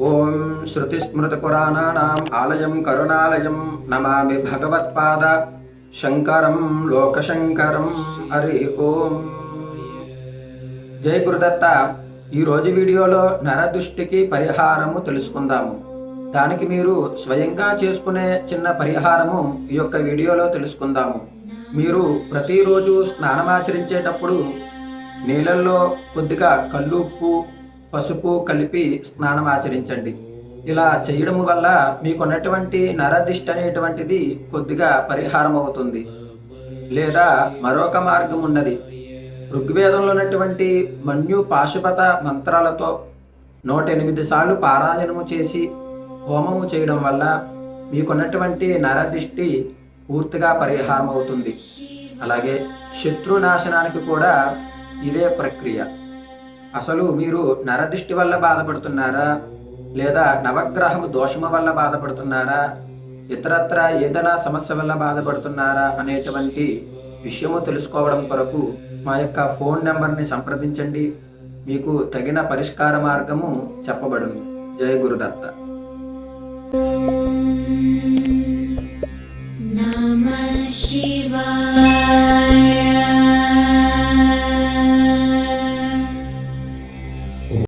ఓం శృతిస్మృతిపురాణానాం ఆలయం కరుణాలయం నమామి భగవత్పాద. శంకరం లోకశంకరం హరి ఓం. జై గురుదత్త. ఈరోజు వీడియోలో నరదృష్టికి పరిహారము తెలుసుకుందాము. దానికి మీరు స్వయంగా చేసుకునే చిన్న పరిహారము ఈ యొక్క వీడియోలో తెలుసుకుందాము. మీరు ప్రతిరోజు స్నానమాచరించేటప్పుడు నీళ్ళల్లో కొద్దిగా కల్లుప్పు పసుపు కలిపి స్నానం ఆచరించండి. ఇలా చేయడం వల్ల మీకున్నటువంటి నరదిష్ట అనేటువంటిది కొద్దిగా పరిహారం అవుతుంది లేదా మరొక మార్గం ఉన్నది. ఋగ్వేదంలో ఉన్నటువంటి మన్యు పాశుపత మంత్రాలతో నూట ఎనిమిది సార్లు పారాయణము చేసి హోమము చేయడం వల్ల మీకున్నటువంటి నరదిష్టి పూర్తిగా పరిహారం అవుతుంది అలాగే శత్రునాశనానికి కూడా ఇదే ప్రక్రియ. అసలు మీరు నరదిష్టి వల్ల బాధపడుతున్నారా? లేదా నవగ్రహము దోషము వల్ల బాధపడుతున్నారా? ఇతరత్ర ఏదైనా సమస్య వల్ల బాధపడుతున్నారా? అనేటువంటి విషయము తెలుసుకోవడం కొరకు మా యొక్క ఫోన్ నెంబర్ని సంప్రదించండి. మీకు తగిన పరిష్కార మార్గము చెప్పబడును. జయ గురుదత్త. Namah Shivaya